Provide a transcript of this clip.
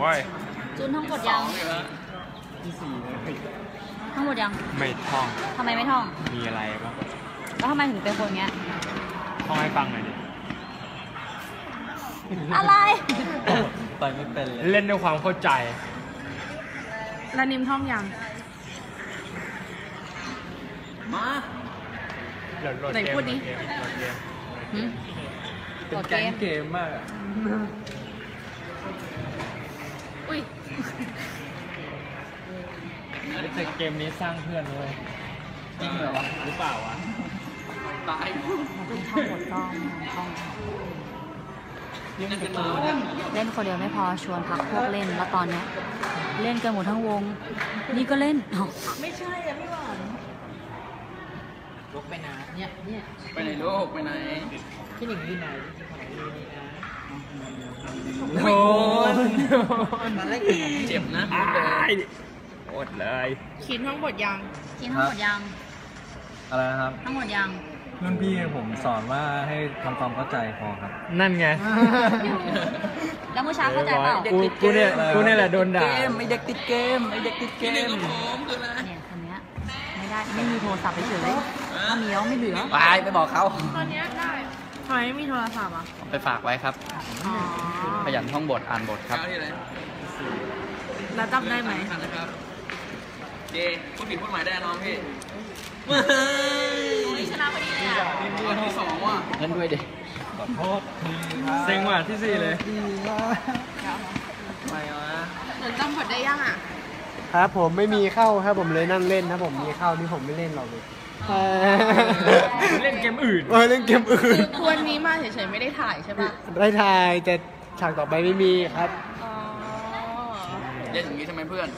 เว้ยจูนท่องบทยังที่สี่เลยท่องบทยังไม่ท่องทำไมไม่ท่อง มีอะไรปะแล้วทำไมถึงเป็นคนเงี้ยท่องให้ฟังหน่อยดิอะไรไปไม่เป็นเลยเล่นด้วยความเข้าใจแล้วนิมท่องยังมาโหลดโหลดไหนเกมพูดดิโหลโหลดเกมหึเป็นแก๊งเกมมาก อะอุ้ยแต่เกมนี้สร้างเพื่อนเลยจริงเหรอวะหรือเปล่าวะตายท่องบทก็ไม่ท่องนี่มันเป็นตัวเนี่ยเล่นคนเดียวไม่พอชวนพักพวกเล่นแล้วตอนเนี้ยเล่นกันหมดทั้งวง นี่ก็เล่นเอ้าไม่ใช่อะพี่หวานลุกไปนะเนี่ยเนี่ยไปไหนลูกไปไหนพี่หนิงอยู่ไหน โดนตอนแรกเจ็บนะอ้ายอดเลยคิดท่องบทยังกินทั้งหมดยัง อะไรนะครับ ทั้งหมดยัง รุ่นพี่ผมสอนว่าให้ทำความเข้าใจพอครับ นั่นไง แล้วเมื่อเช้าเข้าใจเปล่ากูกูเนี่ยกูเนี่ยแหละโดนด่าเกมไอเด็กติดเกมไอเด็กติดเกพี่หนึ่งมกับผมคืออะไรเนี่ยคนเนี้ยไม่ได้ไม่มีโทรศัพท์ไปเฉยถ้ามีแล้วไม่เหลือไปไปบอกเขาตอนเนี้ย ได้ทำไมไม่มีโทรศัพท์อะ ไปฝากไว้ครับ อ๋อขยันท่องบทอ่านบทครับแล้วจำได้ไหมนะครับเจพูดผิดพูดหมายได้น้องพี่ชนะพอดีเลยอะวันที่สองว่ะเล่นด้วยดิขอโทษทีครับเซ็งว่ะที่สี่เลยดีมากไม่วะเหมือนจำบทได้ยังอะ ครับผมไม่มีเข้าครับผมเลยนั่งเล่นถ้าผมมีเข้านี่ผมไม่เล่นหรอกเลยเล่นเก มอื่นเออเล่นเกมอื่น คือวันนี้มาเฉยๆไม่ได้ถ่ายใช่ปะได้ทายแต่ฉากต่อไปไม่มีครับ อ๋อ เล่นอย่างนี้ใช่ไหมเพื่อน